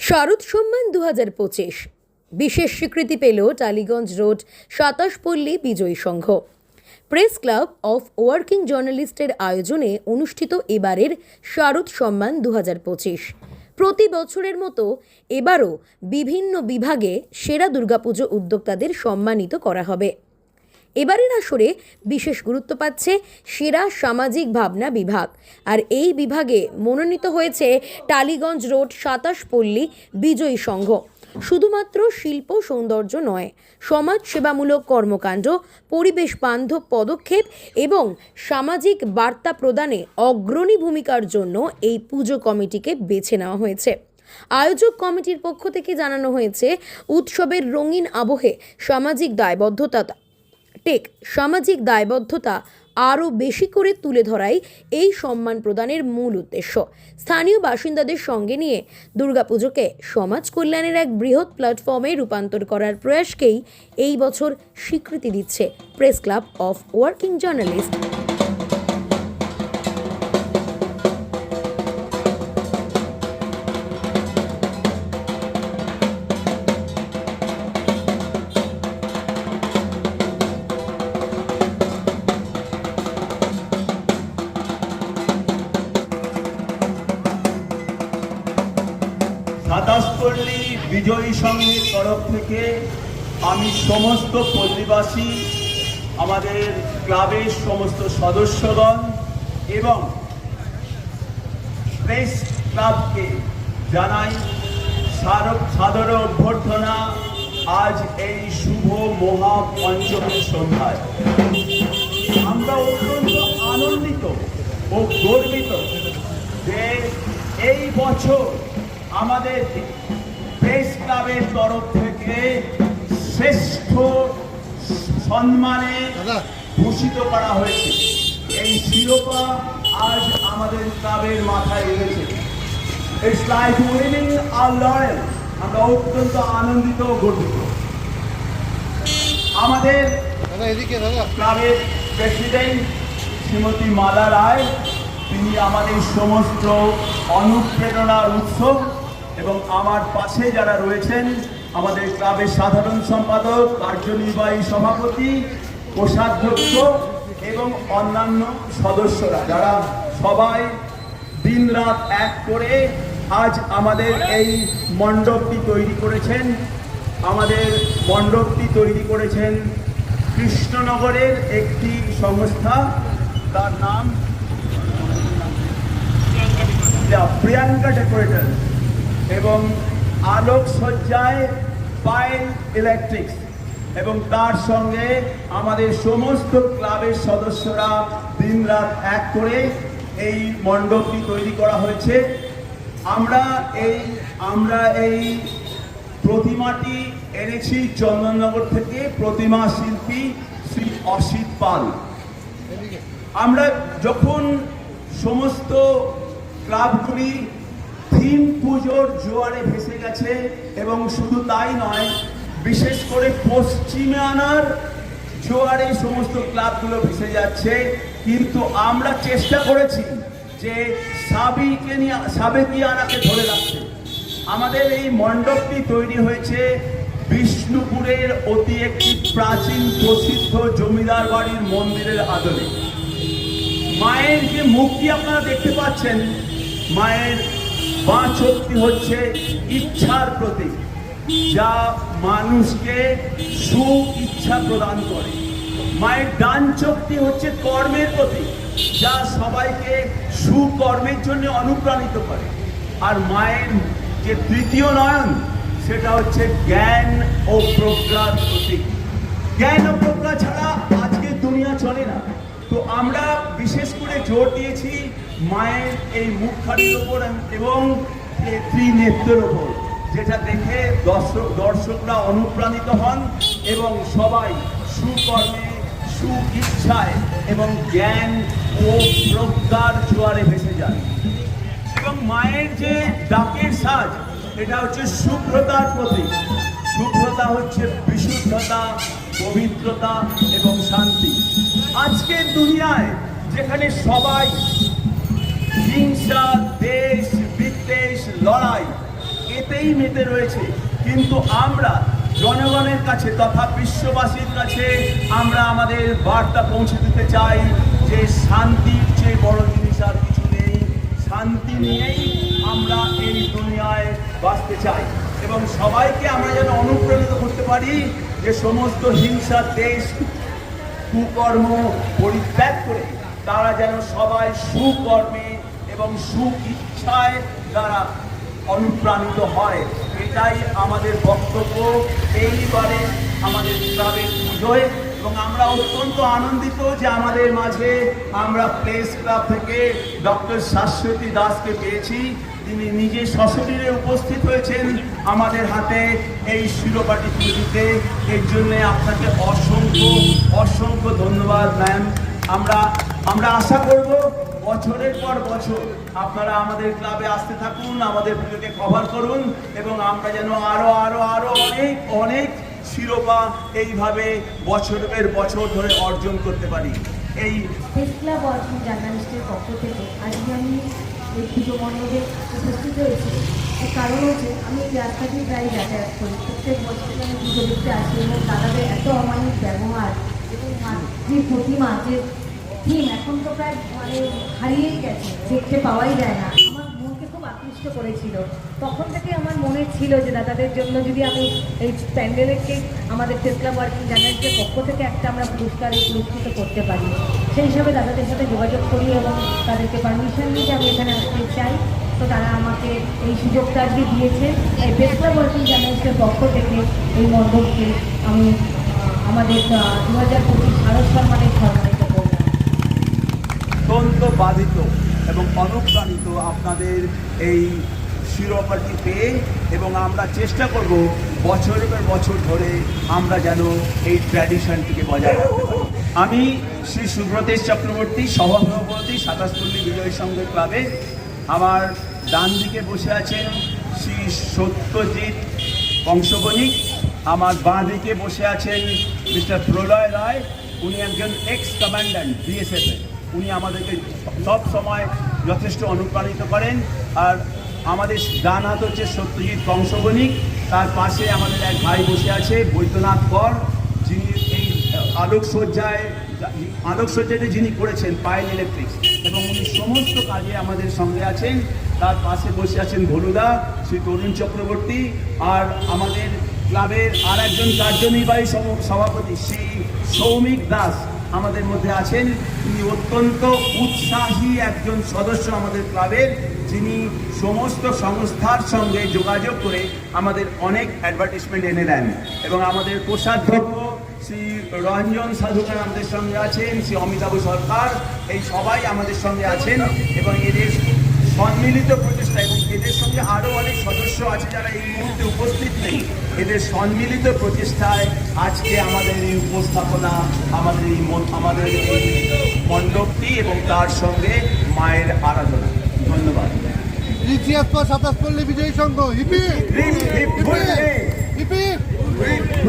শারদ সম্মান দু হাজার পঁচিশ। বিশেষ স্বীকৃতি পেল Tollygunge road Satashpalli Bijoyee Sangha. Press club of working জার্নালিস্টের আয়োজনে অনুষ্ঠিত এবারের শারদ সম্মান দু হাজার পঁচিশ। প্রতি বছরের মতো এবারও বিভিন্ন বিভাগে সেরা দুর্গাপুজো উদ্যোক্তাদের সম্মানিত করা হবে। এবারের আসরে বিশেষ গুরুত্ব পাচ্ছে সেরা সামাজিক ভাবনা বিভাগ। আর এই বিভাগে মনোনীত হয়েছে টালিগঞ্জ রোড সাতাশ পল্লী বিজয়ী সংঘ। শুধুমাত্র শিল্প সৌন্দর্য নয়, সমাজ সেবামূলক কর্মকাণ্ড, পরিবেশ বান্ধব পদক্ষেপ এবং সামাজিক বার্তা প্রদানে অগ্রণী ভূমিকার জন্য এই পুজো কমিটিকে বেছে নেওয়া হয়েছে। আয়োজক কমিটির পক্ষ থেকে জানানো হয়েছে, উৎসবের রঙিন আবহে সামাজিক দায়বদ্ধতা টেক সামাজিক দায়বদ্ধতা আরও বেশি করে তুলে ধরাই এই সম্মান প্রদানের মূল উদ্দেশ্য। স্থানীয় বাসিন্দাদের সঙ্গে নিয়ে দুর্গাপুজোকে সমাজ কল্যাণের এক বৃহৎ প্ল্যাটফর্মে রূপান্তর করার প্রয়াসকেই এই বছর স্বীকৃতি দিচ্ছে press club of working journalist Bijoyee সংঘের তরফ থেকে আমি সমস্ত পল্লীবাসী, আমাদের ক্লাবের সমস্ত সদস্যগণ এবং প্রেস ক্লাবকে জানাই সাদর অভ্যর্থনা। আজ এই শুভ মহা পঞ্চমী সন্ধ্যায়। আমরা অত্যন্ত আনন্দিত ও গর্বিত যে এই বছর আমাদের প্রেস ক্লাবের তরফ থেকে শ্রেষ্ঠ সম্মানে ভূষিত করা হয়েছে। এই শিরোপা আজ আমাদের ক্লাবের মাথায় এসেছে। ইটস লাইক উইনিং আর লরেল আমরা অত্যন্ত আনন্দিত গর্বিত। আমাদের ক্লাবের প্রেসিডেন্ট শ্রীমতী মালা রায় তিনি আমাদের সমস্ত অনুপ্রেরণার উৎস। এবং আমার পাশে যারা রয়েছেন, আমাদের ক্লাবের সাধারণ সম্পাদক, কার্যনির্বাহী সভাপতি, কোষাধ্যক্ষ এবং অন্যান্য সদস্যরা, যারা সবাই দিনরাত এক করে আজ আমাদের এই মণ্ডপটি তৈরি করেছেন। আমাদের মণ্ডপটি তৈরি করেছেন কৃষ্ণনগরের একটি সংস্থা, তার নাম প্রিয়াঙ্কা ডেকোরেটর এবং আলোক সজ্জায় পাইল ইলেকট্রিক্স। এবং তার সঙ্গে আমাদের সমস্ত ক্লাবের সদস্যরা দিনরাত এক করে এই মণ্ডপটি তৈরি করা হয়েছে। আমরা এই আমরা এই প্রতিমাটি এনেছি চন্দননগর থেকে প্রতিমা শিল্পী শ্রী অসিত পাল। আমরা যখন সমস্ত ক্লাবগুলি থিম পুজোর জোয়ারে ভেসে গেছে এবং শুধু তাই নয়, বিশেষ করে পশ্চিমে আনার জোয়ারে সমস্ত ক্লাবগুলো ভেসে যাচ্ছে। কিন্তু আমরা চেষ্টা করেছি যে সাবিকে নিয়ে, সাবেকি আনাকে ধরে রাখতে। আমাদের এই মণ্ডপটি তৈরি হয়েছে বিষ্ণুপুরের অতি একটি প্রাচীন প্রসিদ্ধ জমিদার বাড়ির মন্দিরের আদলে। মায়ের যে মুখটি আপনারা দেখতে পাচ্ছেন, মায়ের বাঁ চোখটি হচ্ছে ইচ্ছার প্রতীক, যা মানুষকে সু ইচ্ছা প্রদান করে। মায়ের ডান চোখটি হচ্ছে কর্মের প্রতীক, যা সবাইকে সুকর্মের জন্য অনুপ্রাণিত করে। আর মায়ের যে তৃতীয় নয়ন, সেটা হচ্ছে জ্ঞান ও প্রজ্ঞার প্রতীক। জ্ঞান ও প্রজ্ঞা ছাড়া আজকে দুনিয়া চলে না। তো আমরা বিশেষ করে জোর দিয়েছি মায়ের এই মুখখানির ওপর এবং ত্রিনেত্রের ওপর, যেটা দেখে দর্শক দর্শকরা অনুপ্রাণিত হন এবং সবাই সুকর্মে সু ইচ্ছায় এবং জ্ঞান ও প্রজ্ঞার জোয়ারে ভেসে যায় এবং মায়ের যে ডাকের সাজ, এটা হচ্ছে শুভ্রতার প্রতীক। শুভ্রতা হচ্ছে বিশুদ্ধতা, পবিত্রতা এবং শান্তি। আজকের দুনিয়ায় যেখানে সবাই হিংসা, দেশ, বিদ্বেষ, লড়াই, এতেই মেতে রয়েছে। কিন্তু আমরা জনগণের কাছে তথা বিশ্ববাসীর কাছে আমরা আমাদের বার্তা পৌঁছে দিতে চাই যে শান্তির চেয়ে বড় জিনিস আর কিছু নেই। শান্তি নিয়েই আমরা এই দুনিয়ায় বাঁচতে চাই। এবং সবাইকে আমরা যেন অনুপ্রাণিত করতে পারি যে সমস্ত হিংসার দেশ, কুকর্ম পরিত্যাগ করে তারা যেন সবাই সুকর্মে এবং সুইচ্ছায় তারা অনুপ্রাণিত হয়, এটাই আমাদের বক্তব্য। এইবারে আমাদের ক্লাবের পুজোয় এবং আমরা অত্যন্ত আনন্দিত যে আমাদের মাঝে আমরা প্লেস ক্লাব থেকে ডক্টর শাশ্বতী দাসকে পেয়েছি। তিনি নিজে সশরীরে উপস্থিত হয়েছেন আমাদের হাতে এই শিরোপাটি তুলে দিতে এর জন্য আপনাকে অসংখ্য অসংখ্য ধন্যবাদ ম্যাম আমরা আমরা আশা করব বছরের পর বছর আপনারা আমাদের ক্লাবে আসতে থাকুন, আমাদের পুজোকে কভার করুন এবং আমরা যেন আরও আরও আরও অনেক অনেক শিরোপা এইভাবে বছরের বছর ধরে অর্জন করতে পারি। এই ক্লাব জার্নালিস্টের পক্ষ থেকে। আজকে আমি এই পুজো উপস্থিত হয়েছি। কারণ হচ্ছে আমি রাস্তাটি প্রায় যাতায়াত করি। প্রত্যেক বছর আমি পুজো দেখতে আসি এবং দাদাদের এত অমানিক ব্যবহার এবং যে প্রতিমা যে থিম এখন তো প্রায় মানে হারিয়েই গেছে, দেখতে পাওয়াই যায় না। আমার মনকে খুব আকৃষ্ট করেছিল। তখন থেকে আমার মনে ছিল যে দাদাদের জন্য যদি আমি এই প্যান্ডেলকে আমাদের ক্লাব ওয়ার্কিং জার্নালিস্টের পক্ষ থেকে একটা আমরা পুরস্কারে পুরস্কৃত করতে পারি, সেই হিসাবে দাদাদের সাথে যোগাযোগ করি এবং তাদেরকে পারমিশন নিয়ে আমি এখানে আসতে চাই। তো তারা আমাকে এই সুযোগটা আজকে দিয়েছে, এই ক্লাব ওয়ার্কিং জার্নালিস্টের পক্ষ থেকে এই মণ্ডপকে আমি আমাদের দু হাজার পঁচিশ ভারত সম্মানের করলাম অত্যন্ত বাধিত এবং অনুপ্রাণিত আপনাদের এই শিরোপাটি পেয়ে এবং আমরা চেষ্টা করব বছরের পর বছর ধরে আমরা যেন এই ট্র্যাডিশনটিকে বজায় রাখতে পারি। আমি শ্রী সুব্রতেশ চক্রবর্তী, সভাপতি সাতাশপল্লী বিজয় সংঘ ক্লাবে। আমার ডান দিকে বসে আছেন শ্রী সত্যজিৎ বংশবণিক আমার বাঁ দিকে বসে আছেন মিস্টার প্রলয় রায়, উনি একজন এক্স কমান্ড্যান্ট বিএসএফ এর। উনি আমাদেরকে সব সময় যথেষ্ট অনুপ্রাণিত করেন। আর আমাদের ডান হাত হচ্ছে সত্যজিৎ বংশবণিক তার পাশে আমাদের এক ভাই বসে আছে, বৈদ্যনাথ কর। যিনি এই আলোকসজ্জায় আলোকসজ্জাটি যিনি করেছেন পায়েল ইলেকট্রিক্স। এবং উনি সমস্ত কাজে আমাদের সঙ্গে আছেন। তার পাশে বসে আছেন ভলুদা শ্রী তরুণ চক্রবর্তী। আর আমাদের ক্লাবের আর একজন কার্যনির্বাহী সভাপতি, শ্রী সৌমিক দাস। আমাদের মধ্যে আছেন তিনি অত্যন্ত উৎসাহী একজন সদস্য আমাদের ক্লাবের, যিনি সমস্ত সংস্থার সঙ্গে যোগাযোগ করে আমাদের অনেক অ্যাডভার্টিসমেন্ট এনে দেন। এবং আমাদের কোষাধ্যক্ষ শ্রী রঞ্জন সাধুকার আমাদের সঙ্গে আছেন, শ্রী অমিতাভ সরকার, এই সবাই আমাদের সঙ্গে আছেন এবং এদের সম্মিলিত এদের সঙ্গে আরও অনেক সদস্য আছে যারা এই মুহূর্তে উপস্থিত নেই। এদের সম্মিলিত প্রচেষ্টায় আজকে আমাদের এই উপস্থাপনা আমাদের এই মন- আমাদের এই মণ্ডপটি এবং তার সঙ্গে মায়ের আরাধনা। ধন্যবাদ। সাতাশ পল্লী বিজয়ী সংঘ হিপি! হিপ!